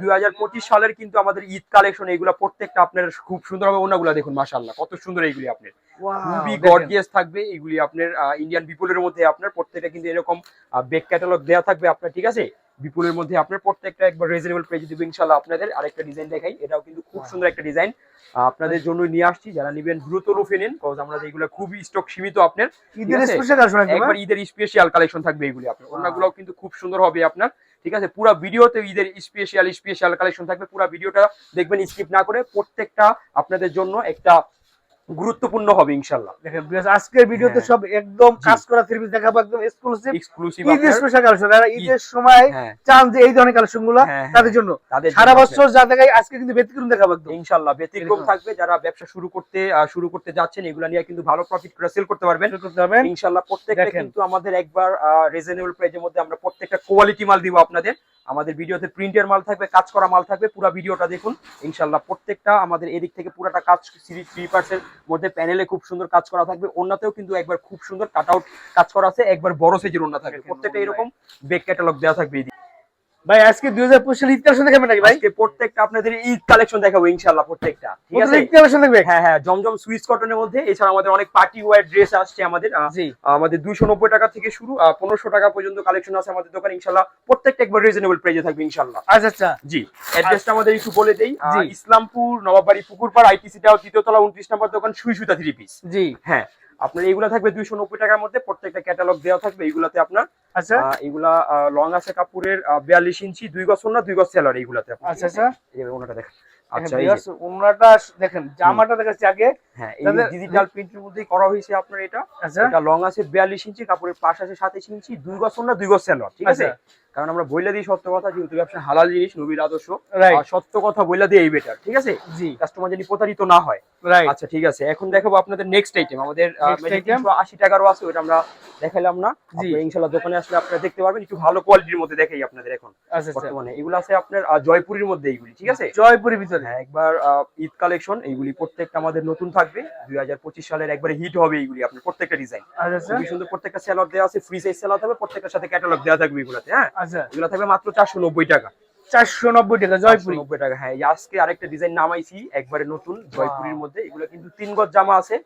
দুই পঁচিশ সালের কিন্তু আমাদের ঈদ কালেকশন এগুলো প্রত্যেকটা আপনার খুব সুন্দর হবে ওনাগুলো দেখুন মাশাল্লাহ কত সুন্দর এইগুলি আপনার। খুবই গর্জিয়াস থাকবে এগুলি আপনার ইন্ডিয়ান বিপুলের মধ্যে আপনার প্রত্যেকটা কিন্তু এরকম বেক ক্যাটালগ দেওয়া থাকবে আপনার ঠিক আছে? বিপুলের মধ্যে আপনার প্রত্যেকটা একবার রিজনেবল দিব ইনশাল্লাহ আপনাদের। আরেকটা ডিজাইন দেখাই এটাও কিন্তু খুব সুন্দর একটা ডিজাইন আপনাদের জন্য নিয়ে আসছি যারা নিবেন দ্রুত রুফে নিন কজ আমরা এগুলো খুবই স্টক সীমিত আপনার ঈদের স্পেশাল একবার ঈদের স্পেশাল কালেকশন থাকবে এগুলি আপনার. ওনাগুলোও কিন্তু খুব সুন্দর হবে আপনার। ঠিক আছে? পুরো ভিডিওতে ঈদের স্পেশাল স্পেশাল কালেকশন থাকবে। পুরো ভিডিওটা দেখবেন স্কিপ না করে প্রত্যেকটা আপনাদের জন্য একটা গুরুত্বপূর্ণ হবে ইনশাল্লাহ দেখেন আজকের ভিডিওতে হ্যাঁ। সব একদম কাজ করা থ্রি পিস দেখাবো একদম এক্সক্লুসিভ এক্সক্লুসিভ ঈদের স্পেশাল কালেকশন যারা ঈদের সময় হ্যাঁ। চান যে এই ধরনের কালেকশনগুলো হ্যাঁ। তাদের জন্য। সারা বছর যা দেখাই আজকে কিন্তু ব্যতিক্রম দেখাবো একদম। ইনশাল্লাহ ব্যতিক্রম থাকবে। যারা ব্যবসা শুরু করতে শুরু করতে যাচ্ছেন এগুলা নিয়ে কিন্তু ভালো প্রফিট করে সেল করতে পারবেন। ইনশাল্লাহ প্রত্যেকটা কিন্তু আমাদের একবার রিজনেবল প্রাইসের মধ্যে আমরা প্রত্যেকটা কোয়ালিটি মাল দিব আপনাদের। আমাদের ভিডিওতে প্রিন্টের মাল থাকবে কাজ করা মাল থাকবে পুরো ভিডিওটা দেখুন। ইনশাল্লাহ প্রত্যেকটা আমাদের এদিক থেকে পুরাটা কাজ সিরিজ থ্রি পার্সের মধ্যে প্যানেলে খুব সুন্দর কাজ করা থাকবে। অন্যতেও কিন্তু একবার খুব সুন্দর কাট আউট কাজ করা আছে একবার বড় সাইজের অন্য থাকবে। প্রত্যেকটা এরকম ব্যাক ক্যাটালগ দেওয়া থাকবে। ভাই আজকে দুই হাজার পঁচিশ ঈদ কালেকশন দেখাবেন নাকি ভাই? প্রত্যেকটা আপনাদের ঈদ কালেকশন দেখাবো ইনশাল্লাহ প্রত্যেকটা। ঠিক আছে? ঈদ কালেকশন দেখবে হ্যাঁ হ্যাঁ জমজম সুইস কটনের মধ্যে। এছাড়া আমাদের অনেক পার্টি ওয়্যার ড্রেস আসছে আমাদের আমাদের দুইশো নব্বই টাকা থেকে শুরু পনেরোশো টাকা পর্যন্ত কালেকশন আছে আমাদের দোকানে ইনশাল্লাহ প্রত্যেকটা একবার রিজনেবল প্রাইসে থাকবে ইনশাল্লাহ আচ্ছা আচ্ছা। জি অ্যাড্রেসটা আমাদের একটু বলে দেই। ইসলামপুর নবাবাড়ি পুকুরপাড় আইটিসি টাও তৃতীয় তলা উনত্রিশ নম্বর দোকান সুই সুতা থ্রি পিস জি। হ্যাঁ আপনার এইগুলা থাকবে দুইশো নব্বই টাকার মধ্যে প্রত্যেকটা ক্যাটালগ দেওয়া থাকবে এইগুলাতে আপনার আচ্ছা। আহ, লং আছে কাপড়ের বিয়াল্লিশ ইঞ্চি দুই গজ না দুই গজ সেলার এইগুলাতে আচ্ছা আচ্ছা। ওনাটা দেখেন। আচ্ছা আচ্ছা ওনাটা দেখেন জামাটা দেখাচ্ছি আগে। হ্যাঁ এই তাহলে- ডিজিটাল প্রিন্টের মধ্যেই করা হয়েছে আপনার এটা। আচ্ছা। এটা লং আছে বিয়াল্লিশ ইঞ্চি কাপড়ের পাশ আছে সাতাইশ ইঞ্চি দুই গজ না দুই গজ সেলর ঠিক আছে? আচ্ছা। কারণ আমরা বইলা দিই সত্য কথা যেহেতু ব্যবসা হালাল জিনিস নবীর আদর্শ। আর সত্য কথা বইলা দিয়ে এই বেটার ঠিক আছে? জি। কাস্টমার যদি প্রতারিত না হয়। আচ্ছা ঠিক আছে। এখন দেখাবো আপনাদের নেক্সট আইটেম আমাদের আশি টাকারও আছে ওটা আমরা দেখাইলাম না। ইনশাল্লাহ দোকানে আসলে আপনারা দেখতে পারবেন একটু ভালো কোয়ালিটির মধ্যে দেখাই আপনাদের এখন আচ্ছা আচ্ছা। বর্তমানে। এগুলো আছে আপনার জয়পুরের মধ্যে এইগুলি ঠিক আছে? জয়পুরের ভিতরে। হ্যাঁ একবার ঈদ কালেকশন এইগুলি প্রত্যেকটা আমাদের নতুন থাকবে। দুই হাজার পঁচিশ সালের একবারে হিট হবে এইগুলি আপনার প্রত্যেকটা ডিজাইন আচ্ছা খুবই সুন্দর প্রত্যেকটা সেলর দেওয়া আছে ফ্রি সাইজ সেলর থাকবে প্রত্যেকটার সাথে ক্যাটালগ দেওয়া থাকবে এগুলোতে হ্যাঁ? আচ্ছা। এগুলো থাকবে মাত্র চারশো নব্বই টাকা। চারশো নব্বই টাকা জয়পুরি। নব্বই টাকা হ্যাঁ আজকে আরেকটা ডিজাইন নামাইছি একবারে নতুন জয়পুরের মধ্যে। এগুলো কিন্তু তিন গজ জামা আছে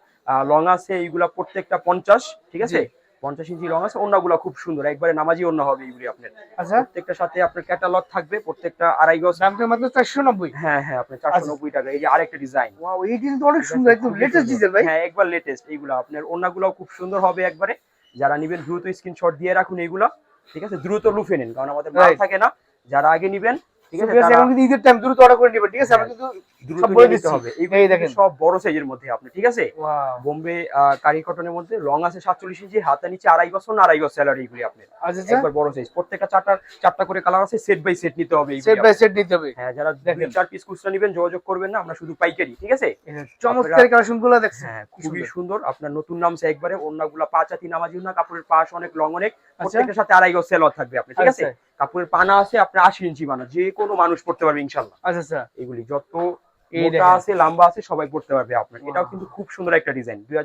লং আছে এইগুলা প্রত্যেকটা পঞ্চাশ ঠিক আছে? পঞ্চাশ ইঞ্চি লং আছে অন্যগুলো খুব সুন্দর একবারে নামাজি অন্য হবে আপনার। আচ্ছা। প্রত্যেকটার সাথে আপনার ক্যাটালগ থাকবে প্রত্যেকটা আড়াই গজ। মাত্র চারশো নব্বই। হ্যাঁ হ্যাঁ আপনার চারশো। নব্বই টাকা এই যে আরেকটা ডিজাইন ওয়াও এই অনেক সুন্দর একদম লেটেস্ট ডিজাইন ভাই। হ্যাঁ একবার লেটেস্ট এইগুলো আপনার অন্যগুলো খুব সুন্দর হবে একবারে। যারা নিবেন দ্রুত স্ক্রিনশট দিয়ে রাখুন এইগুলা। ঠিক আছে? দ্রুত লুফে নিন কারণ আমাদের মাল থাকে না যারা আগে নিবেন ঠিক আছে? এখন কিন্তু ঈদের টাইম দ্রুত অর্ডার করে নেবেন ঠিক আছে? আমরা। কিন্তু দ্রুত নিয়ে নিতে হবে। এই দেখেন। দেখেন। সব বড় সাইজের মধ্যে আপনি ঠিক আছে? বোম্বে আহ, কারি কটনের মধ্যে রং আছে সাতচল্লিশ ইঞ্চি হাতে নিচে আড়াই বছর না আড়াই বছর স্যালারি আচ্ছা আচ্ছা। একবার বড় সাইজ প্রত্যেকটা চারটা চারটা করে কালার আছে সেট বাই সেট নিতে হবে সেট বাই সেট নিতে হবে। হ্যাঁ যারা দেখেন। চার পিস খুচরা নিবেন যোগাযোগ করবেন না আমরা শুধু পাইকারি ঠিক আছে? চমৎকার দেখছেন। হ্যাঁ খুবই সুন্দর। আপনার নতুন নামছে একবারে অন্যগুলা পাঁচ আতি নামাজি না কাপড়ের পাশ অনেক লং অনেক। আচ্ছা। প্রত্যেকটার সাথে আড়াই গজ সেলর থাকবে আপনি ঠিক আছে? কাপড়ের পানা আছে আপনার আশি ইঞ্চি বানা যে কোনো মানুষ পড়তে পারবে ইনশাল্লাহ আচ্ছা আচ্ছা। এগুলি যত মোটা আছে লম্বা আছে সবাই পড়তে পারবে আপনার এটাও কিন্তু খুব সুন্দর একটা ডিজাইন। দুই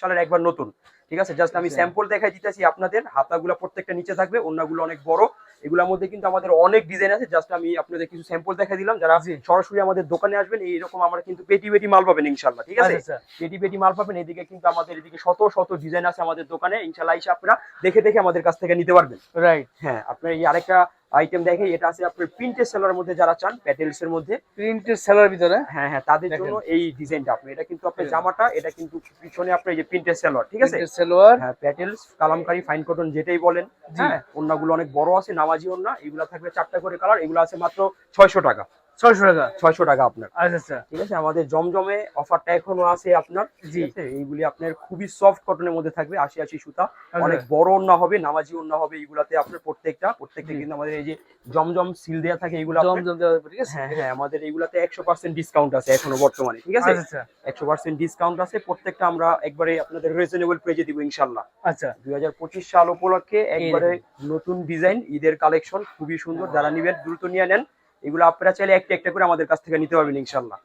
সালের একবার নতুন ঠিক আছে? জাস্ট আমি আচ্ছা। স্যাম্পল দেখাই দিতেছি আপনাদের। হাতাগুলো প্রত্যেকটা নিচে থাকবে অন্যগুলো অনেক বড়। এগুলোর মধ্যে কিন্তু আমাদের অনেক ডিজাইন আছে। জাস্ট আমি আপনাদের কিছু স্যাম্পল দেখা দিলাম। যারা। সরাসরি আমাদের দোকানে আসবেন এইরকম আমরা কিন্তু পেটি পেটি মাল পাবেন ইনশাল্লাহ ঠিক আছে? আচ্ছা আচ্ছা। পেটি পেটি মাল পাবেন। এদিকে কিন্তু আমাদের এদিকে শত শত ডিজাইন আছে আমাদের দোকানে। ইনশাল্লাহ এসে আপনারা দেখে দেখে আমাদের কাছ থেকে নিতে পারবেন। রাইট হ্যাঁ আপনার এই আরেকটা আইটেম দেখে এটা আছে আপনার প্রিন্টেড সেলার মধ্যে যারা চান প্যাটেলস এর মধ্যে। প্রিন্টেড সেলার ভিতরে? হ্যাঁ হ্যাঁ তাদের। জন্য এই ডিজাইনটা আপনি। এটা কিন্তু আপনার জামাটা এটা কিন্তু পিছনে আপনার এই যে প্রিন্টেড সেলার ঠিক আছে? সেলোয়ার হ্যাঁ প্যাটেলস কালামকারি ফাইন কটন যেটাই বলেন হ্যাঁ ওন্নাগুলো অনেক বড় আছে নামাজি ওন্না এগুলা থাকবে চারটা করে কালার এগুলো আছে মাত্র ছয়শো টাকা। ছয়শো টাকা। ছয়শো টাকা আপনার। আচ্ছা আচ্ছা। ঠিক আছে আমাদের জমজমে অফারটা এখনও আছে আপনার। জি। এইগুলি আপনার খুবই সফট কটনের মধ্যে থাকবে আশি আশি সুতা। আচ্ছা। অনেক বড় ওন্না হবে নামাজি ওন্না হবে এইগুলাতে আপনার প্রত্যেকটা। প্রত্যেকটা কিন্তু আমাদের এই যে জমজম সিল থাকে দেওয়া ঠিক আছে? হ্যাঁ হ্যাঁ আমাদের এইগুলাতে একশো পার্সেন্ট ডিসকাউন্ট আছে এখনও বর্তমানে ঠিক আছে? একশো পার্সেন্ট ডিসকাউন্ট আছে প্রত্যেকটা আমরা একবারে আপনাদের রিজনেবল প্রাইজে দিব ইনশাল্লাহ আচ্ছা। দুই হাজার পঁচিশ সাল উপলক্ষে একবারে নতুন ডিজাইন ঈদের কালেকশন খুবই সুন্দর যারা নিবেন দ্রুত নিয়ে নেন। এগুলো আপনারা চাইলে একটা একটা করে আমাদের কাছ থেকে নিতে পারবেন ইনশাল্লাহ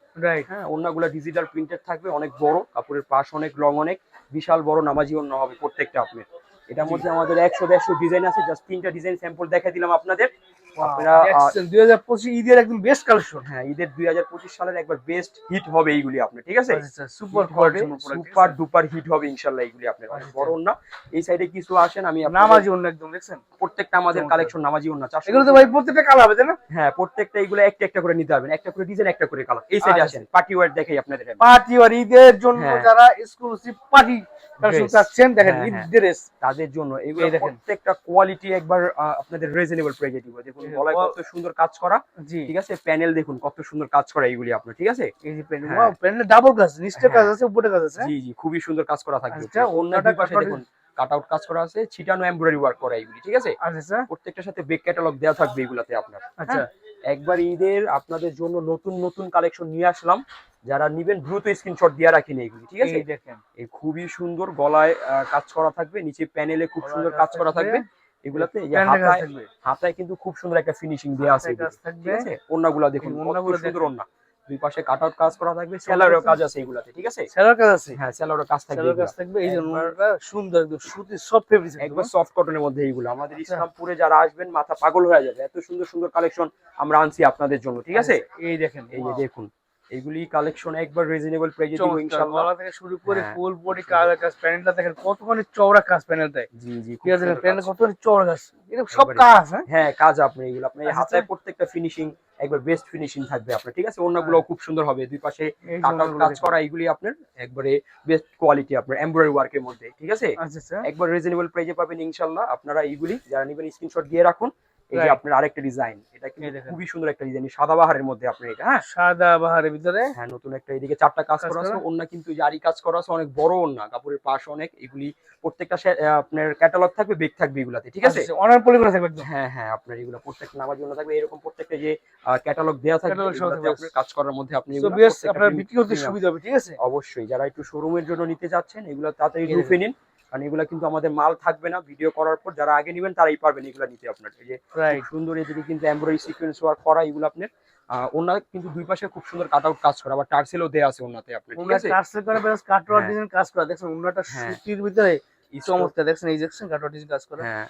হ্যাঁ অন্যগুলো ডিজিটাল প্রিন্টেড থাকবে অনেক বড় কাপড়ের পাশ অনেক লং অনেক বিশাল বড় নামাজি অন্য হবে প্রত্যেকটা আপনার। এটার মধ্যে আমাদের একশো দেড়শো ডিজাইন আছে জাস্ট তিনটা ডিজাইন স্যাম্পল দেখা দিলাম আপনাদের। আপনারা, আহ, দেখছেন 2025 ঈদের একদম বেস্ট কালেকশন হ্যাঁ ঈদের দুই হাজার পঁচিশ সালের একবার বেস্ট হিট হবে এইগুলি আপনার ঠিক আছে? সুপার সুপার ডুপার হিট হবে ইনশাল্লাহ এইগুলি আপনার অনেক বড় না এই সাইডে কিছু আসেন আমি আপনাদের নামাজি অন্য একদম দেখছেন? প্রত্যেকটা আমাদের কালেকশন নামাজি অন্য চারশো এগুলো তো ভাই প্রত্যেকটা কালার হবে না? হ্যাঁ প্রত্যেকটা এইগুলো একটা একটা করে নিতে পারবেন একটা করে ডিজাইন একটা করে কালার এই সাইডে আচ্ছা। আসেন পার্টি ওয়ার দেখাই আপনাদের পার্টি আর ঈদের জন্য হ্যাঁ। যারা এক্সক্লুসিভ পার্টি চাচ্ছেন দেখেন হ্যাঁ, ঈদ হ্যাঁ। ড্রেস তাদের জন্য এগুলো প্রত্যেকটা কোয়ালিটি একবার আপনাদের রিজনেবল প্রাইসে দিব। দেখুন গলায় wall- কত সুন্দর কাজ করা। ঠিক আছে প্যানেল দেখুন কত সুন্দর কাজ করা এইগুলি আপনার ঠিক আছে? এই যে প্যান্ট হ্যাঁ। ওয়াও প্যান্টে ডাবল কাজ নিচে কাজ হ্যাঁ। আছে উপরে কাজ আছে জি জি খুবই সুন্দর কাজ করা থাকবে। আচ্ছা, অন্য ওড়নাটা পাশে দেখুন কাট আউট কাজ করা আছে ছিটানো এমব্রয়ডারি ওয়ার্ক করা এইগুলি ঠিক আছে? আচ্ছা আচ্ছা। প্রত্যেকটার সাথে বেক ক্যাটালগ দেওয়া থাকবে এগুলাতে আপনার আচ্ছা। হ্যাঁ, একবার ঈদের আপনাদের জন্য নতুন নতুন কালেকশন নিয়ে আসলাম। যারা নিবেন দ্রুত স্ক্রিনশট দিয়ে রাখেন এইগুলি ঠিক আছে? এই খুবই সুন্দর গলায় কাজ করা থাকবে নিচে প্যানেলে খুব সুন্দর কাজ করা থাকবে। এগুলাতে হাতায় কিন্তু খুব সুন্দর একটা ফিনিশিং দেওয়া আছে ঠিক ওন্নাগুলা দেখুন সুন্দর। ওন্না দুই পাশে কাট আউট কাজ করা থাকবে সেলারের কাজ আছে এগুলাতে ঠিক আছে? সেলার কাজ আছে। হ্যাঁ সেলারের কাজ থাকবে সেলার কাজ থাকবে। এই যে একবার- ওড়নাটা সুন্দর একদম সুতি সফট ফেব্রিক একবার সফট কটনের মধ্যে এইগুলো আমাদের আচ্ছা। ইসলামপুরে যারা আসবেন মাথা পাগল হয়ে যাবে। এত সুন্দর সুন্দর কালেকশন আমরা আনছি আপনাদের জন্য ঠিক আছে? এই দেখেন এই যে দেখুন এইগুলি কালেকশন একবার রিজনেবল প্রাইসে দিব ইনশাআল্লাহ গলা থেকে শুরু করে হ্যাঁ, ফুল বডি সুন্দর। কাজ প্যানেলটা দেখেন কতখানি চওড়া কাজ প্যানেলটায় জি জি খুব ঠিক আছে প্যানেল কাজ। কতখানি চওড়া কাজ এটা সব কাজ হ্যাঁ? হ্যাঁ কাজ আপনি এগুলো। আপনার এই আচ্ছা, আচ্ছা। প্রত্যেকটা ফিনিশিং একবার বেস্ট ফিনিশিং থাকবে আপনার ঠিক আছে? অন্যগুলো খুব সুন্দর হবে। দুই পাশে এই কাট আউট ওড়নাগুলো কাজ করা এগুলি আপনার একবারে বেস্ট কোয়ালিটি আপনার এমব্রয়ডারি ওয়ার্কের মধ্যে ঠিক আছে? আচ্ছা আচ্ছা। একবার রিজনেবল প্রাইসে পাবেন ইনশাআল্লাহ আপনারা এইগুলি যারা নেবেন স্ক্রিনশট দিয়ে রাখুন। এই যে আপনার আরেকটা ডিজাইন এটা কিন্তু। খুবই সুন্দর একটা ডিজাইন সাদা বাহারের মধ্যে আপনার এটা হ্যাঁ? সাদা বাহারের ভিতরে। হ্যাঁ নতুন একটা এদিকে চারটা কাজ করা আছে? ওন্না কিন্তু জারি কাজ করা আছে অনেক বড় ওন্না কাপড়ের পাশ অনেক এগুলি প্রত্যেকটা আপনার ক্যাটালগ থাকবে বেগ থাকবে এগুলাতে ঠিক আছে? অনার পলি করে থাকবে হ্যাঁ হ্যাঁ আপনার এগুলো প্রত্যেকটা নামার জন্য থাকবে এরকম প্রত্যেকটা যে ক্যাটালগ দেওয়া থাকবে। আপনার কাজ করার মধ্যে আপনি আপনার বিক্রি করতে সুবিধা হবে ঠিক আছে? অবশ্যই যারা একটু শোরুমের জন্য নিতে চাচ্ছেন এগুলো তাড়াতাড়ি গ্রুপে নিন। কারণ এগুলো কিন্তু আমাদের মাল থাকবে না ভিডিও করার পর যারা আগে নেবেন তারাই পারবেন এগুলো নিতে আপনার। এই যে সুন্দর এদিকে কিন্তু এমব্রয়ডারি সিকোয়েন্স ওয়ার্ক করা এগুলো আপনার। আহ, ওনা কিন্তু দুই পাশে খুব সুন্দর কাট আউট কাজ করা আবার টার্সেলও দেওয়া আছে ওনাতে আপনার ঠিক আছে? কাজ করে বেশ কাটওয়ার হ্যাঁ। ডিজাইন কাজ করা দেখছেন উন্নতটা হ্যাঁ। সুতির ভিতরে চমৎকার দেখছেন এই দেখছেন কাটওয়ার ডিজাইন কাজ করা। হ্যাঁ।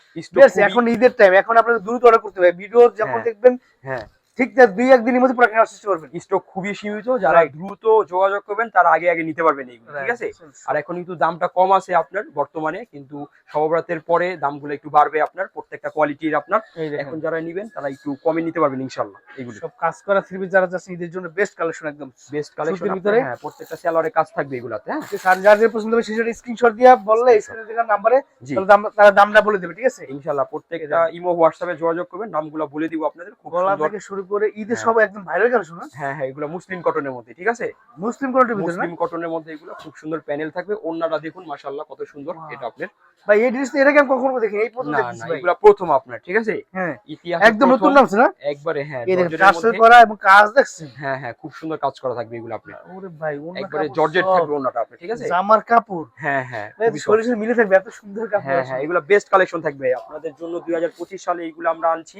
এখন ঈদের টাইম এখন আপনাদের দ্রুত অর্ডার করতে হবে। ভিডিও যখন হ্যাঁ। দেখবেন হ্যাঁ। ঠিক তার দুই একদিনের মধ্যে পুরো কেনার চেষ্টা করবেন। স্টক খুবই সীমিত যারা দ্রুত যোগাযোগ করবেন তারা আগে আগে নিতে পারবেন এইগুলো ঠিক আছে? আর এখন কিন্তু দামটা কম আছে আপনার বর্তমানে কিন্তু সবরাতের পরে দামগুলো একটু বাড়বে আপনার প্রত্যেকটা কোয়ালিটির আপনার। এখন যারা নিবেন তারা একটু কমে নিতে পারবেন ইনশাল্লাহ এগুলো সব কাজ করা থ্রি পিস যারা চাচ্ছেন ঈদের জন্য বেস্ট কালেকশন একদম। বেস্ট কালেকশন ভিতরে? হ্যাঁ প্রত্যেকটা সেলারে কাজ থাকবে এগুলাতে হ্যাঁ। যে যার যে পছন্দ হবে সেটা স্ক্রিনশট দিয়ে বললে স্ক্রিনে দেখার নাম্বারে তাহলে দাম তারা দামটা বলে দেবে ঠিক আছে? ইনশাল্লাহ প্রত্যেকটা ইমো হোয়াটসঅ্যাপে যোগাযোগ করবেন নামগুলো বলে দিব আপনাদের খুব সুন্দর থেকে শুরু করে ঈদের হ্যাঁ। সব একদম ভাইরাল কালেকশন হ্যাঁ হ্যাঁ এগুলো মুসলিম কটনের মধ্যে ঠিক আছে? মুসলিম ভিতরে না? মুসলিম কটনের মধ্যে এগুলো খুব সুন্দর প্যানেল থাকবে। ওন্নাটা দেখুন মাশাআল্লাহ কত সুন্দর এটা আপনার। ভাই এই ড্রেস এর আগে আমি কখনো দেখি এই প্রথম না ভাই। এগুলো প্রথম আপনার ঠিক আছে? হ্যাঁ। ইতিহাস একদম নতুন নামছে না? একবারে হ্যাঁ এই দেখেন জর্জেটের করা এবং কাজ দেখছেন। হ্যাঁ হ্যাঁ খুব সুন্দর কাজ করা থাকবে এগুলো আপনার। ওরে ভাই ওনার একবারে জর্জেট থাকবে ওন্নাটা আপনার ঠিক আছে? জামার কাপড়। হ্যাঁ হ্যাঁ। শরীরের সাথে মিলে থাকবে এত সুন্দর কাপড় হ্যাঁ হ্যাঁ এগুলো বেস্ট কালেকশন থাকবে। আপনাদের জন্য দুই হাজার পঁচিশ সালে এইগুলো আমরা আনছি।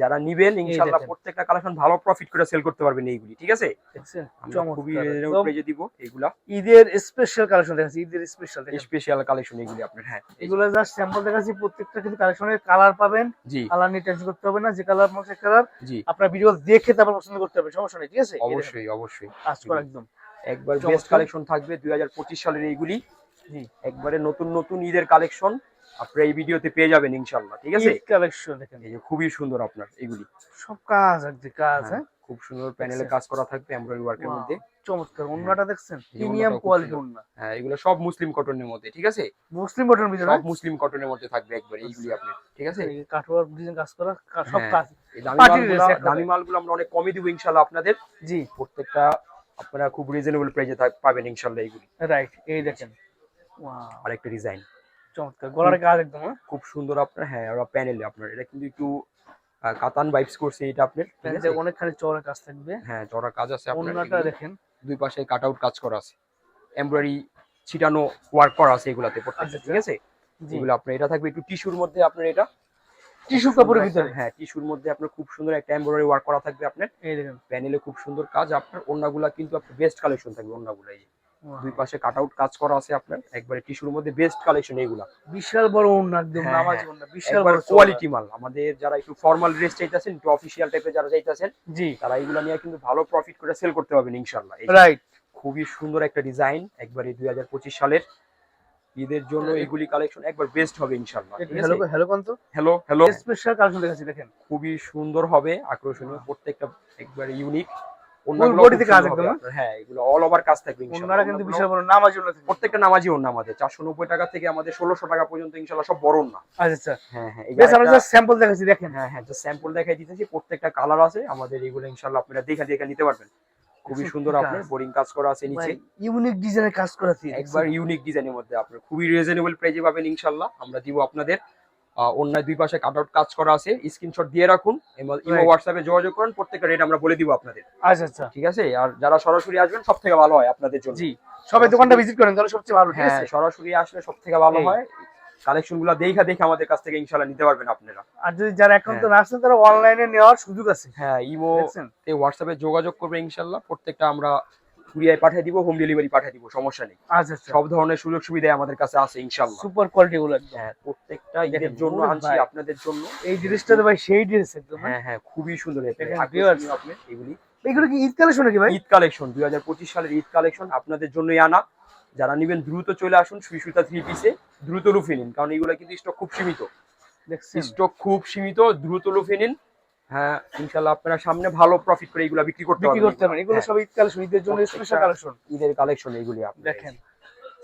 যারা নিবেন ইনশাল্লাহ দেখেন। প্রত্যেকটা কালেকশন ভালো প্রফিট করে সেল করতে পারবেন এইগুলি ঠিক আছে? আমরা খুবই রিজনেবল দিব এইগুলা। ঈদের স্পেশাল কালেকশন দেখাচ্ছি ঈদের স্পেশাল স্পেশাল কালেকশন এইগুলি আপনার হ্যাঁ এগুলো জাস্ট স্যাম্পল দেখাচ্ছি প্রত্যেকটা কিন্তু কালেকশনের কালার পাবেন। জি। কালার নিয়ে টেনশন করতে হবে না যে কালার মনে কালার আপনার ভিডিও দেখে তারপর পছন্দ করতে হবে সমস্যা নেই ঠিক আছে? অবশ্যই অবশ্যই। কাজ করা একদম। একবার বেস্ট কালেকশন থাকবে দুই হাজার পঁচিশ সালের এইগুলি। জি। একবারে নতুন নতুন ঈদের কালেকশন আপনারা এই ভিডিওতে পেয়ে যাবেন ইনশাল্লাহ ঠিক আছে? কালেকশন দেখেন। এই যে খুবই সুন্দর আপনার এগুলি। সব কাজ একদম কাজ হ্যাঁ, হ্যাঁ? খুব সুন্দর প্যানেলে দেখছেন? কাজ করা থাকবে এমব্রয়ডারি ওয়ার্কের মধ্যে। চমৎকার অন্যটা দেখছেন? এই প্রিমিয়াম কোয়ালিটি। অন্য হ্যাঁ এগুলো সব মুসলিম কটনের মধ্যে ঠিক আছে? মুসলিম কটনের ভিতরে সব মুসলিম কটনের মধ্যে থাকবে একবার এইগুলি আপনি ঠিক আছে? কাঠওয়ার ডিজাইন কাজ করা সব হ্যাঁ। কাজ এই দামি মালগুলো দামি মালগুলো আমরা অনেক কমই দিব ইনশাল্লাহ আপনাদের। জি। প্রত্যেকটা আপনারা খুব রিজনেবল প্রাইসে পাবেন ইনশাল্লাহ এইগুলি। রাইট এই দেখেন। ওয়াও আর একটা ডিজাইন চমৎকার। গলার কাজ একদম হ্যাঁ? খুব সুন্দর আপনার হ্যাঁ ওরা প্যানেলে আপনার। এটা কিন্তু একটু কাতান ভাইবস করছে এটা আপনার অনেকখানি চওড়া কাজ থাকবে। হ্যাঁ কাজ আছে আপনার। দেখেন। দুই পাশে কাট আউট কাজ করা আছে। এমব্রয়ডারি ছিটানো ওয়ার্ক করা আছে এগুলাতে প্রত্যেকটা আচ্ছা, ঠিক আছে? জি। এগুলো আপনার এটা থাকবে একটু টিস্যুর মধ্যে আপনার এটা। টিস্যু কাপড়ের ভিতরে? হ্যাঁ টিস্যুর মধ্যে আপনার খুব সুন্দর একটা এমব্রয়ডারি ওয়ার্ক করা থাকবে আপনার। এই দেখেন। প্যানেলে খুব সুন্দর কাজ আপনার ওন্নাগুলা কিন্তু আপনার বেস্ট কালেকশন থাকবে ওন্নাগুলো এই। দুই পাশে কাট আউট কাজ করা আছে আপনার। একবারে টিস্যুর মধ্যে বেস্ট কালেকশন এগুলা বিশাল বড় ওন্না একদম হ্যাঁ, নামাজ হ্যাঁ। ওন্না বিশাল বড় কোয়ালিটি মাল। আমাদের যারা একটু ফর্মাল ড্রেস চাইতেছেন একটু অফিসিয়াল টাইপের যারা চাইতেছেন জি। তারা এগুলো নিয়ে কিন্তু ভালো প্রফিট করে সেল করতে পারবেন ইনশাল্লাহ রাইট খুবই সুন্দর একটা ডিজাইন একবারে দুই হাজার পঁচিশ সালের। ঈদের জন্য এগুলি কালেকশন একবার বেস্ট হবে ইনশাল্লাহ হ্যালো হ্যালো কন্ত হ্যালো হ্যালো স্পেশাল কালেকশন দেখাচ্ছি দেখেন। খুবই সুন্দর হবে আকর্ষণীয়। প্রত্যেকটা একবারে ইউনিক হ্যাঁ এগুলো অল ওভার কাজ থাকবে ওন্নারা কিন্তু বিশাল বড় নামাজ ওন্না প্রত্যেকটা নামাজি ওন্না আমাদের চারশো নব্বই টাকা থেকে আমাদের ষোলোশো টাকা পর্যন্ত ইনশাল্লাহ সব বড় না আচ্ছা আচ্ছা। হ্যাঁ হ্যাঁ বেশ আমরা জাস্ট স্যাম্পল দেখাচ্ছি দেখেন। হ্যাঁ হ্যাঁ স্যাম্পল দেখাই দিতেছি প্রত্যেকটা কালার আছে আমাদের এগুলো ইনশাল্লাহ আপনারা দেখে দেখে নিতে পারবেন। খুবই সুন্দর আপনার বোরিং কাজ করা আছে নিচে। ইউনিক ডিজাইনের কাজ করাছি একবার ইউনিক ডিজাইনের মধ্যে আপনার খুবই রিজনেবল প্রাইজে পাবেন ইনশাল্লাহ আমরা দিব আপনাদের। অন্যায় দুই পাশে কাট আউট কাজ করা আছে স্ক্রিনশট দিয়ে রাখুন ইমো হোয়াটসঅ্যাপে যোগাযোগ করুন প্রত্যেকটা রেট আমরা বলে দিব আপনাদের। আচ্ছা আচ্ছা। ঠিক আছে? আর যারা সরাসরি আসবেন সব থেকে ভালো হয় আপনাদের জন্য। জি। সবাই দোকানটা ভিজিট করেন তাহলে সবচেয়ে ভালো ঠিক হ্যাঁ আছে? সরাসরি আসলে সব থেকে ভালো হয়। কালেকশনগুলো দেখা দেখে আমাদের কাছ থেকে ইনশাল্লাহ নিতে পারবেন আপনারা। আর যদি যারা এখন তো না আসছেন তারা অনলাইনে নেওয়ার সুযোগ আছে। হ্যাঁ ইমো তে হোয়াটসঅ্যাপে যোগাযোগ করবে ইনশাল্লাহ প্রত্যেকটা আমরা কুরিয়ায় পাঠিয়ে দিব হোম ডেলিভারি পাঠিয়ে দিব সমস্যা নেই। আচ্ছা আচ্ছা। সব ধরনের সুযোগ সুবিধা আমাদের কাছে আছে ইনশাল্লাহ সুপার কোয়ালিটি গুলো হ্যাঁ প্রত্যেকটা দেখেন, জন্য আনছি আপনাদের জন্য। এই ড্রেসটা তো ভাই সেই ড্রেস একদম হ্যাঁ? হ্যাঁ হ্যাঁ খুবই সুন্দর। আপনার এগুলি এগুলো কি ঈদ কালেকশন নাকি ভাই? ঈদ কালেকশন দুই হাজার পঁচিশ সালের ঈদ কালেকশন আপনাদের জন্যই আনা। যারা নেবেন দ্রুত চলে আসুন সুই সুতা থ্রি পিসে দ্রুত লুফে নিন কারণ এগুলো কিন্তু স্টক খুব সীমিত। দেখছেন। স্টক খুব সীমিত দ্রুত লুফে নিন। হ্যাঁ ইনশাল্লাহ আপনারা সামনে ভালো প্রফিট করে এগুলো বিক্রি করতে বিক্রি করতে পারেন এগুলো হ্যাঁ, সব ঈদ কালেকশন ঈদের জন্য স্পেশাল কালেকশন ঈদের কালেকশন এগুলি আপনি দেখেন।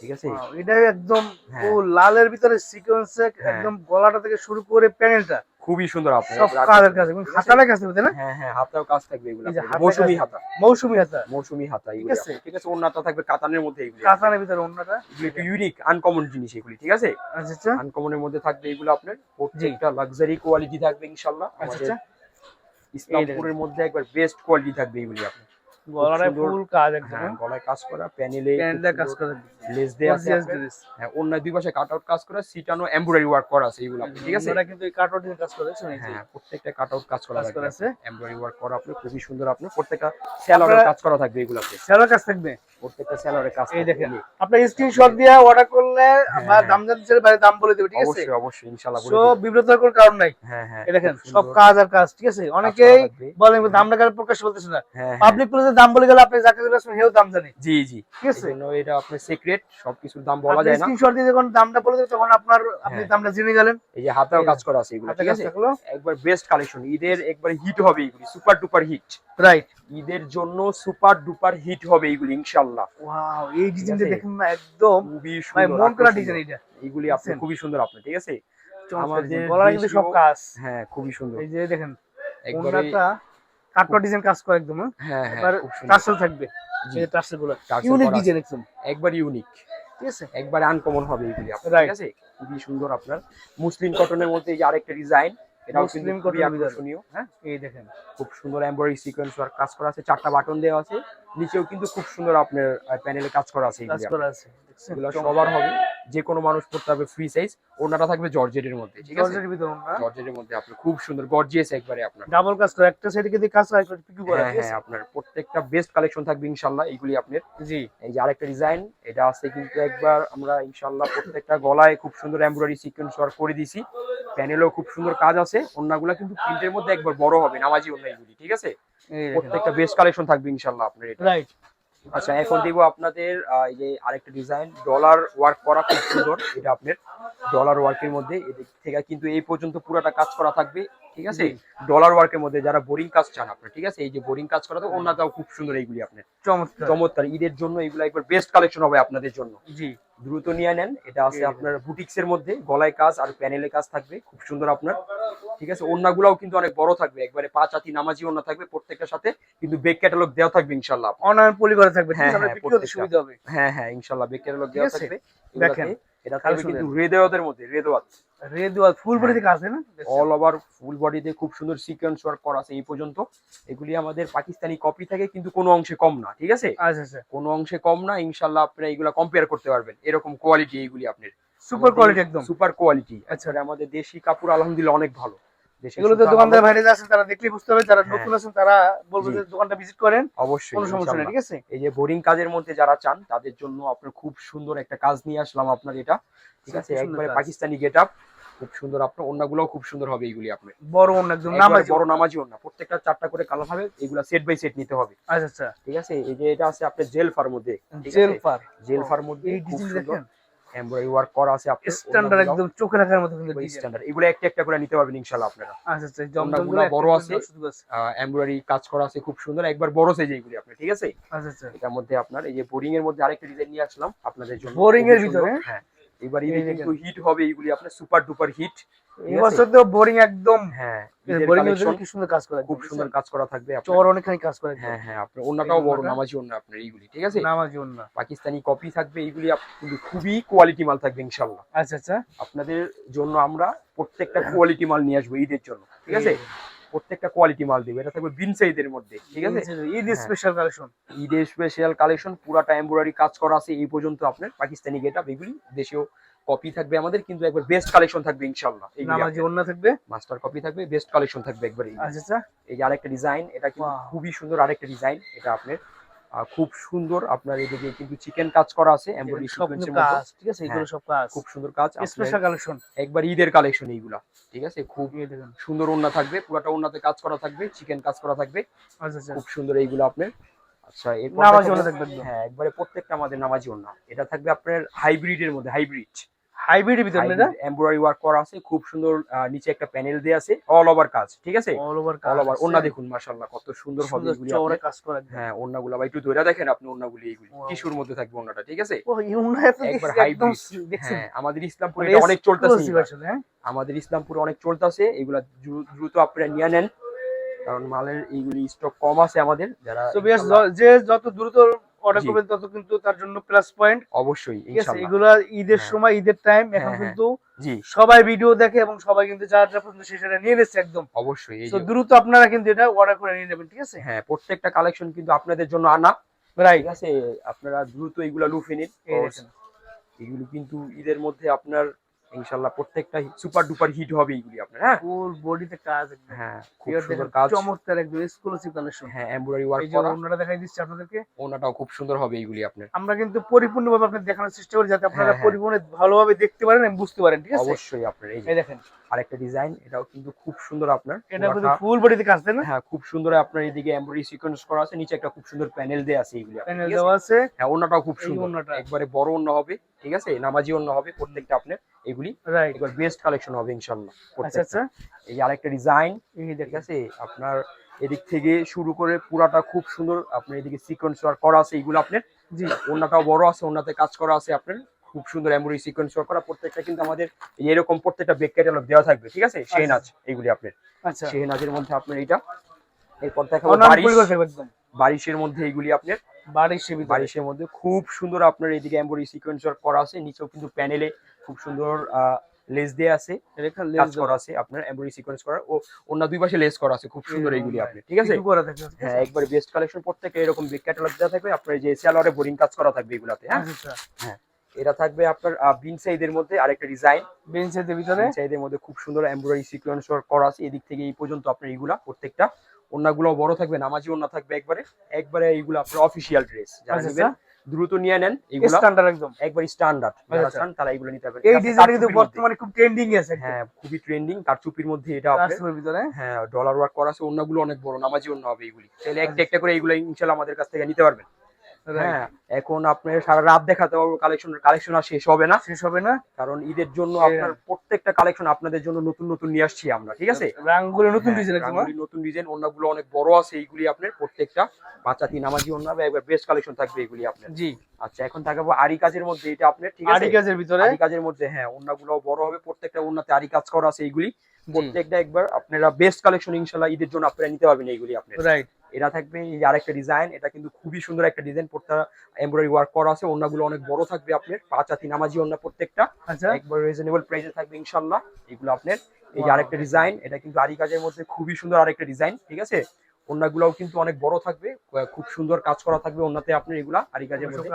ঠিক আছে? এটা একদম হ্যাঁ। ও লালের ভিতরে সিকোয়েন্সে হ্যাঁ। একদম গলাটা থেকে শুরু করে প্যানেলটা। খুবই সুন্দর আপনি সব কাজের কাজ এবং হাতালে কাজ তাই না? হ্যাঁ হ্যাঁ হাতাও কাজ থাকবে এগুলো। হাতে মৌসুমি হাতা। মৌসুমি হাতা। মৌসুমি হাতা এগুলি আছে। ঠিক আছে ওন্নাটা থাকবে কাতানের মধ্যে এগুলি কাতানের ভিতরে অন্যটা এগুলি একটু ইউনিক আনকমন জিনিস এগুলি ঠিক আছে? আচ্ছা আচ্ছা। আনকমনের মধ্যে থাকবে এগুলো আপনার প্রত্যেকটা লাক্সারি কোয়ালিটি থাকবে ইনশাল্লাহ আচ্ছা আচ্ছা। ইসলামপুরের মধ্যে একবার বেস্ট কোয়ালিটি থাকবে এগুলি আপনার। গলাটায় ফুল কাজ একদম হ্যাঁ গলায় কাজ করা প্যানেলে প্যানেলটা কাজ করে। লেস দেয়া আছে Gorgeous আপনার। dress। হ্যাঁ অন্য দুই পাশে কাট কাজ করা সিটানো এমব্রয়ডারি ওয়ার্ক করা আছে এগুলো ঠিক আছে? ওনারা কিন্তু এই দিয়ে কাজ করে শুনেছি হ্যাঁ প্রত্যেকটা কাট কাজ করা আছে। এমব্রয়ডারি ওয়ার্ক করা আপনার খুবই সুন্দর আপনার। প্রত্যেকটা স্যালোয়ারের কাজ করা থাকবে এগুলোতে সেরা কাজ থাকবে? প্রত্যেকটা স্যালোয়ারের কাজ এই দেখেন আপনার স্ক্রিনশট দিয়ে অর্ডার করলে আমরা হ্যাঁ। দাম জানতে চাইলে বাইরে দাম বলে দেবে ঠিক আছে? অবশ্যই অবশ্যই ইনশাআল্লাহ বলে সব বিব্রত কারণ নাই। হ্যাঁ হ্যাঁ এই দেখেন সব কাজ আর কাজ ঠিক আছে? অনেকেই বলেন দামটা কার প্রকাশ বলতেছে না। পাবলিক প্লেসে দাম বলে গেলে আপনি হেও দাম জানে। জি জি। ঠিক আছে? এটা আপনার সিক্রেট সবকিছুর দাম বলা যায় না। স্ক্রিনশট দিয়ে যখন দামটা বলে দেবে তখন আপনার আপনি হ্যাঁ। দামটা জেনে গেলেন। এই যে হাতেও কাজ করা আছে এগুলো ঠিক আছে? একবার বেস্ট কালেকশন ঈদের একবার হিট হবে এগুলি সুপার ডুপার হিট রাইট ঈদের জন্য সুপার ডুপার হিট হবে এগুলি ইনশাআল্লাহ। ওয়াও এই ডিজাইনটা? দেখেন না একদম। খুবই ভাই সুন্দর মন করা ডিজাইন এটা। এগুলি আপনি খুবই সুন্দর আপনি ঠিক আছে? আমাদের আমাদের গলার কিন্তু সব কাজ। হ্যাঁ খুবই সুন্দর। এই যে দেখেন একবারে কাটওয়ার্ড ডিজাইন কাজ করে একদম হ্যাঁ? হ্যাঁ হ্যাঁ এবার টার্সেল থাকবে এই টার্সেলগুলো। ইউনিক ডিজাইন একদম। একবার ইউনিক ঠিক আছে? একবার আনকমন হবে এগুলি আপনার. ঠিক আছে? খুবই সুন্দর আপনার। মুসলিম কটনের মধ্যে এই যে আরেকটা ডিজাইন এটাও মুসলিম। আকর্ষণীয় হ্যাঁ? এই দেখেন। খুব সুন্দর এমব্রয়ডারি সিকোয়েন্স ওয়ার্ক কাজ করা আছে চারটা বাটন দেওয়া আছে। নিচেও কিন্তু খুব সুন্দর আপনার প্যানেলে কাজ করা আছে কাজ এগুলি করা আছে এগুলো সবার হবে। যে কোনো মানুষ পড়তে হবে ফ্রি সাইজ ওনাটা থাকবে জর্জেটের মধ্যে ঠিক আছে? জর্জেটের ভিতর ওনা জর্জেটের মধ্যে আপনার খুব সুন্দর গর্জিয়াস একবারে আপনার। ডাবল কাজ করে একটা সাইডে দিয়ে কাজ করে পিকু করে হ্যাঁ হ্যাঁ আপনার প্রত্যেকটা বেস্ট কালেকশন থাকবে ইনশাল্লাহ এইগুলি আপনার। জি। এই যে আরেকটা ডিজাইন এটা আছে কিন্তু একবার আমরা ইনশাল্লাহ প্রত্যেকটা গলায় খুব সুন্দর এমব্রয়ডারি সিকোয়েন্স ওয়ার্ক করে দিছি প্যানেলেও খুব সুন্দর কাজ আছে ওন্নাগুলা কিন্তু প্রিন্টের মধ্যে একবার বড় হবে নামাজি ওন্না এগুলি ঠিক আছে? প্রত্যেকটা বেস্ট কালেকশন থাকবে ইনশাল্লাহ আপনার এটা। রাইট আচ্ছা এখন দিব আপনাদের এই যে আরেকটা ডিজাইন ডলার ওয়ার্ক করা খুব সুন্দর, এটা আপনার ডলার ওয়ার্কের মধ্যে থেকে কিন্তু এই পর্যন্ত পুরোটা কাজ করা থাকবে। ঠিক আছে। ডলার ওয়ার্কের মধ্যে যারা বোরিং কাজ চান আপনার ঠিক আছে? এই যে বোরিং কাজ করা তো অন্যটাও খুব সুন্দর এইগুলি আপনার চমৎকার। চমৎকার। ঈদের জন্য এগুলো একবার বেস্ট কালেকশন হবে আপনাদের জন্য। জি। দ্রুত নিয়ে নেন। এটা আছে আপনার বুটিক্স এর মধ্যে গলায় কাজ আর প্যানেলে কাজ থাকবে খুব সুন্দর আপনার। ঠিক আছে? ওন্নাগুলাও কিন্তু অনেক বড় থাকবে। একবারে পাঁচ হাতি নামাজি ওন্না থাকবে প্রত্যেকটার সাথে কিন্তু বেক ক্যাটালগ দেওয়া থাকবে ইনশাল্লাহ অনলাইন পলি করা থাকবে হ্যাঁ, হ্যাঁ, সুবিধা হবে। হ্যাঁ হ্যাঁ ইনশাল্লাহ বেক ক্যাটালগ দেওয়া থাকবে। দেখেন। এটা থাকবে কিন্তু রেদেওয়াদের মধ্যে রেদওয়াত ফুল বডি থেকে না? অল ওভার ফুল বডিতে খুব সুন্দর সিকোয়েন্স ওয়ার্ক করা আছে এই পর্যন্ত। এগুলি আমাদের পাকিস্তানি কপি থাকে কিন্তু কোনো অংশে কম না ঠিক আছে? আচ্ছা আচ্ছা। কোনো অংশে কম না ইনশাল্লাহ আপনারা এগুলা কম্পেয়ার করতে পারবেন। এরকম কোয়ালিটি এইগুলি আপনার। সুপার কোয়ালিটি একদম। সুপার কোয়ালিটি আচ্ছা। আমাদের দেশি কাপড় আলহামদুলিল্লাহ অনেক ভালো। এগুলো তো দোকানদার ভালো। আছেন তারা দেখলেই বুঝতে হবে যারা হ্যাঁ। নতুন আছেন তারা বলব যে দোকানটা ভিজিট করেন অবশ্যই কোনো সমস্যা নেই ঠিক আছে? এই যে বোরিং কাজের মধ্যে যারা চান তাদের জন্য আপনার খুব সুন্দর একটা কাজ নিয়ে আসলাম আপনার এটা ঠিক আছে? একবারে পাকিস্তানি গেট আপ খুব সুন্দর আপনার খুব সুন্দর হবে এইগুলি আপনার। বড় অন্য একদম নামাজি বড় নামাজি ওন্না প্রত্যেকটা চারটা করে কালার হবে এগুলা সেট বাই সেট নিতে হবে। আচ্ছা আচ্ছা। ঠিক আছে? এই যে এটা আছে আপনার জেল ফার মধ্যে জেল পার জেল ফার মধ্যে খুব সুন্দর। দেখেন? এমব্রয়ডারি ওয়ার্ক করা আছে আপনি স্ট্যান্ডার্ড একদম চোখে রাখার মতো কিন্তু স্ট্যান্ডার্ড এগুলো একটা একটা করে নিতে পারবেন ইনশাআল্লাহ আপনারা। আচ্ছা আচ্ছা জমজম বড় আছে। এমব্রয়ডারি কাজ করা আছে খুব সুন্দর। একবার বড় সাইজ এইগুলি আপনি ঠিক আছে? আচ্ছা আচ্ছা। এটার মধ্যে আপনার এই যে বোরিং এর মধ্যে আরেকটা ডিজাইন নিয়ে আসলাম। আপনাদের জন্য বোরিং এর ভিতরে? হ্যাঁ এবার এই। কিন্তু হিট হবে এইগুলি আপনার সুপার ডুপার হিট ঠিক এই আছে? বছর তো বোরিং একদম। হ্যাঁ বোরিং এর কি সুন্দর কাজ করে খুব সুন্দর কাজ করা থাকবে চর অনেকখানি কাজ করে হ্যাঁ হ্যাঁ আপনার অন্যটাও বড় নামাজি অন্য আপনার এইগুলি ঠিক আছে? নামাজি অন্য। পাকিস্তানি কপি থাকবে এইগুলি খুবই কোয়ালিটি মাল থাকবে ইনশাল্লাহ আচ্ছা আচ্ছা। আপনাদের জন্য আমরা প্রত্যেকটা কোয়ালিটি মাল নিয়ে আসব ঈদের জন্য ঠিক আছে? প্রত্যেকটা কোয়ালিটি মাল দিবে এটা থাকবে বিনসা ঈদের মধ্যে ঠিক আছে? ঈদ হ্যাঁ। স্পেশাল কালেকশন ঈদের স্পেশাল কালেকশন পুরাটা এমব্রয়ডারি কাজ করা আছে এই পর্যন্ত আপনার পাকিস্তানি গেট আপ এগুলি দেশীয় কপি থাকবে আমাদের কিন্তু একবার বেস্ট কালেকশন থাকবে ইনশাআল্লাহ ইনশাল্লাহ নামাজি অন্য থাকবে? মাস্টার কপি থাকবে বেস্ট কালেকশন থাকবে একবার আচ্ছা আচ্ছা। এই যে আরেকটা ডিজাইন এটা কিন্তু খুবই সুন্দর আরেকটা ডিজাইন এটা আপনার খুব সুন্দর আপনার এদিকে কিন্তু চিকেন কাজ করা আছে এমব্রয়ডারি সব সিকোয়েন্সের মধ্যে। কাজ ঠিক আছে? এগুলো হ্যাঁ। সব কাজ। খুব সুন্দর কাজ স্পেশাল কালেকশন একবার ঈদের কালেকশন এইগুলা ঠিক আছে? খুব সুন্দর ওন্না থাকবে পুরাটা ওন্নাতে কাজ করা থাকবে চিকেন কাজ করা থাকবে আচ্ছা আচ্ছা। খুব সুন্দর এইগুলো আপনার। আচ্ছা নামাজি ওন্না থাকবে হ্যাঁ একবারে প্রত্যেকটা আমাদের নামাজি ওন্না এটা থাকবে আপনার হাইব্রিডের মধ্যে হাইব্রিড হাইব্রিড ভিতরে এটা এমব্রয়ডারি ওয়ার্ক করা আছে খুব সুন্দর নিচে একটা প্যানেল দেয়া আছে অল ওভার কাজ ঠিক আছে? অল ওভার অল ওভার ওন্না দেখুন মাশাআল্লাহ কত সুন্দর হবে এগুলি চওড়া কাজ করা হ্যাঁ ওন্নাগুলো ভাই একটু ধরে দেখেন আপনি ওন্নাগুলি এইগুলি. টিস্যুর মধ্যে থাকবে ওন্নাটা ঠিক আছে? ও এত একবার। দেখছেন? হ্যাঁ আমাদের ইসলামপুরে মানে এটা অনেক চলতেছে আসলে, হ্যাঁ? আমাদের ইসলামপুরে অনেক চলতেছে এগুলা দ্রুত আপনারা নিয়ে নেন। কারণ মালের এইগুলি স্টক কম আছে আমাদের যারা যে যত দ্রুত অর্ডার করবেন তত কিন্তু তার জন্য প্লাস পয়েন্ট অবশ্যই এগুলা ঈদের হ্যাঁ। সময় ঈদের টাইম এখন হ্যাঁ, কিন্তু জি। সবাই ভিডিও দেখে এবং সবাই কিন্তু যারা যা পছন্দ সেটা নিয়ে নিচ্ছে একদম। অবশ্যই তো দ্রুত আপনারা কিন্তু এটা অর্ডার করে নিয়ে নেবেন ঠিক আছে? হ্যাঁ প্রত্যেকটা কালেকশন কিন্তু আপনাদের জন্য আনা। রাইট ঠিক আছে আপনারা দ্রুত এগুলা লুফে নিন। এগুলো কিন্তু ঈদের মধ্যে আপনার ইনশাল্লাহ প্রত্যেকটা সুপার ডুপার হিট হবে এইগুলি আপনার হ্যাঁ? ফুল বডিতে কাজ হ্যাঁ খুব সুন্দর কাজ। চমৎকার একদম এক্সক্লুসিভ কালেকশন হ্যাঁ এমব্রয়ডারি ওয়ার্ক করা। ওনাটা দেখাই দিচ্ছি আপনাদেরকে। ওনাটাও খুব সুন্দর হবে এইগুলি আপনার। আমরা কিন্তু পরিপূর্ণভাবে আপনাদের দেখানোর চেষ্টা করি যাতে আপনারা হ্যাঁ, হ্যাঁ। পরিপূর্ণ ভালোভাবে দেখতে পারেন এবং বুঝতে পারেন ঠিক আছে? অবশ্যই আপনার এই দেখেন। আরেকটা ডিজাইন এটাও কিন্তু খুব সুন্দর আপনার। এটা কিন্তু ফুল বডিতে কাজ তাই না? হ্যাঁ খুব সুন্দর আপনার এদিকে এমব্রয়ডারি সিকোয়েন্স করা আছে নিচে একটা খুব সুন্দর প্যানেল দেয়া আছে আপনার, প্যানেল দেওয়া আছে? হ্যাঁ ওনাটাও খুব সুন্দর। একবারে বড় ওন্না হবে ঠিক আছে? নামাজি ওন্না হবে প্রত্যেকটা আপনার এগুলি। রাইট এবার বেস্ট কালেকশন হবে ইনশাল্লাহ আচ্ছা। আচ্ছা। এই আরেকটা ডিজাইন এই ঠিক আছে? আপনার এদিক থেকে শুরু করে পুরাটা খুব সুন্দর আপনার এদিকে সিকোয়েন্স ওয়ার্ক করা আছে এইগুলো আপনার। জি। ওন্নাটাও বড় আছে ওন্নাতে কাজ করা আছে আপনার। খুব সুন্দর এমব্রয়ডারি সিকোয়েন্স ওয়ার্ক করা। প্রত্যেকটা কিন্তু আমাদের এরকম প্রত্যেকটা বেক ক্যাটালগ দেওয়া থাকবে ঠিক আছে? সেই নাচ এইগুলি আপনার। আচ্ছা। সেই নাচের মধ্যে আপনার এইটা। এরপর দেখাবো বারিশের মধ্যে এইগুলি আপনার। ভিতরে। বারিশের মধ্যে খুব সুন্দর আপনার এদিকে এমব্রয়ডারি সিকোয়েন্স ওয়ার্ক করা আছে। নিচেও কিন্তু প্যানেলে খুব সুন্দর লেস দেয়া আছে। কাজ করা আছে আপনার এমব্রয়ডারি সিকোয়েন্স করা ও অন্য দুই পাশে লেস করা আছে খুব সুন্দর এইগুলি আপনি ঠিক আছে? হ্যাঁ একবার বেস্ট কালেকশন প্রত্যেকে এরকম বিগ ক্যাটালগ দেওয়া থাকবে। আপনার যে সেলারে বোরিং কাজ করা থাকবে এগুলাতে হ্যাঁ? আচ্ছা এটা থাকবে আপনার বিন সাইজের মধ্যে আরেকটা ডিজাইন বিন বেঞ্চের ভিতরে? সাইজের মধ্যে খুব সুন্দর এমব্রয়ডারি সিকোয়েন্স করা আছে। এদিক থেকে এই পর্যন্ত আপনার এইগুলা প্রত্যেকটা। ওন্নাগুলো বড় থাকবে নামাজি ওন্না থাকবে একবারে। একবারে এইগুলো আপনার অফিসিয়াল ড্রেস যারা আচ্ছা, নেবেন দ্রুত নিয়ে নেন এইগুলা। স্ট্যান্ডার্ড একদম। একবার স্ট্যান্ডার্ড যারা আচ্ছা। চান তারা এগুলো নিতে পারবেন। এই ডিজাইন কিন্তু বর্তমানে খুব ট্রেন্ডিং আছে হ্যাঁ খুবই ট্রেন্ডিং তার চুপির মধ্যে এটা আপনার ভিতরে? হ্যাঁ ডলার ওয়ার্ক করা আছে অন্যগুলো অনেক বড় নামাজি অন্য হবে এগুলি। তাহলে একটা একটা করে এইগুলো ইনশাল্লাহ আমাদের কাছ থেকে নিতে পারবেন। হ্যাঁ এখন আপনার সারা রাত দেখাতে পারব কালেকশন কালেকশন আর শেষ হবে না। শেষ হবে না। কারণ ঈদের জন্য হ্যাঁ। আপনার প্রত্যেকটা কালেকশন আপনাদের জন্য নতুন নতুন নিয়ে আসছি আমরা ঠিক আছে? রাঙ্গুলো নতুন হ্যাঁ, ডিজাইন রাঙ্গুলি নতুন ডিজাইন অন্যগুলো অনেক বড় আছে এইগুলি আপনার প্রত্যেকটা বাচ্চাতি নামাজি অন্য হবে একবার বেস্ট কালেকশন থাকবে এগুলি আপনার। জি। আচ্ছা এখন থাকব আরি কাজের মধ্যে এটা আপনার ঠিক আছে? আড়ি কাজের ভিতরে? আরি কাজের মধ্যে হ্যাঁ অন্যগুলো বড় হবে প্রত্যেকটা অন্যতে আরি কাজ করা আছে এইগুলি। প্রত্যেকটা একবার আপনারা বেস্ট কালেকশন ইনশাল্লাহ ঈদের জন্য আপনারা নিতে পারবেন এইগুলি আপনার। রাইট এটা থাকবে এই যে আরেকটা ডিজাইন এটা কিন্তু খুবই সুন্দর একটা ডিজাইন প্রত্যেকটা এমব্রয়ডারি ওয়ার্ক করা আছে অন্যগুলো অনেক বড় থাকবে আপনার পাঁচ হাতি নামাজি অন্য প্রত্যেকটা। আচ্ছা। একবার রিজনেবল প্রাইসে থাকবে ইনশাল্লাহ এগুলো আপনার এই যে আরেকটা ডিজাইন এটা কিন্তু আরি কাজের মধ্যে খুবই সুন্দর আরেকটা ডিজাইন ঠিক আছে? অন্যগুলোও কিন্তু অনেক বড় থাকবে খুব সুন্দর কাজ করা থাকবে অন্যতে আপনার এগুলা আরি কাজের মধ্যে।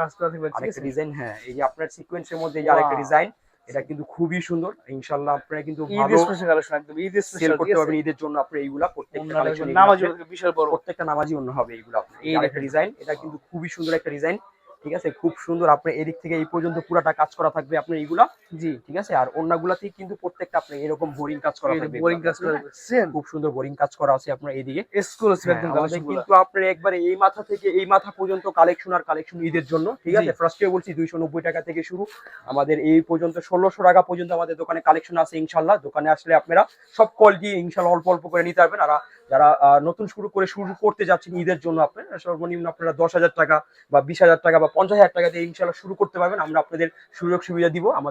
আরেকটা ডিজাইন হ্যাঁ এই যে আপনার সিকোয়েন্সের মধ্যে এই যে আরেকটা ডিজাইন এটা কিন্তু খুবই সুন্দর। ইনশাআল্লাহ আপনারা কিন্তু ভালো কালেকশন একদম ঈদের সেল করতে পারবেন ঈদের জন্য আপনি এইগুলা প্রত্যেকটা কালেকশন নামাজি বিশাল বড়। প্রত্যেকটা নামাজি অন্য হবে এইগুলো। আপনার এই এই একটা ডিজাইন এটা কিন্তু খুবই সুন্দর একটা ডিজাইন ঠিক আছে? খুব সুন্দর আপনার এদিক থেকে এই পর্যন্ত পুরাটা কাজ করা থাকবে আপনার এইগুলা জি। ঠিক আছে? আর অন্যগুলাতে কিন্তু প্রত্যেকটা আপনার এরকম বোরিং কাজ করা থাকবে। বোরিং কাজ করে খুব সুন্দর বোরিং কাজ করা আছে আপনার এক্সক্লুসিভ হ্যাঁ, কিন্তু আপনার একবারে এই মাথা থেকে এই মাথা পর্যন্ত কালেকশন আর কালেকশন ঈদের জন্য ঠিক আছে? জি। ফার্স্টে বলছি দুইশো নব্বই টাকা থেকে শুরু। আমাদের এই পর্যন্ত ষোলোশো টাকা পর্যন্ত আমাদের দোকানে কালেকশন আছে ইনশাল্লাহ। দোকানে আসলে আপনারা সব কোয়ালিটি ইনশাল্লাহ অল্প অল্প করে নিতে পারবেন। আর যারা নতুন শুরু করে শুরু করতে যাচ্ছেন ঈদের জন্য আপনারা, সর্বনিম্ন আপনারা দশ হাজার টাকা বা বিশ হাজার টাকা বা পঞ্চাশ হাজার টাকা দিয়ে ইনশাল্লাহ শুরু করতে পারবেন। আমরা আপনাদের সুযোগ সুবিধা দিব। আমাদের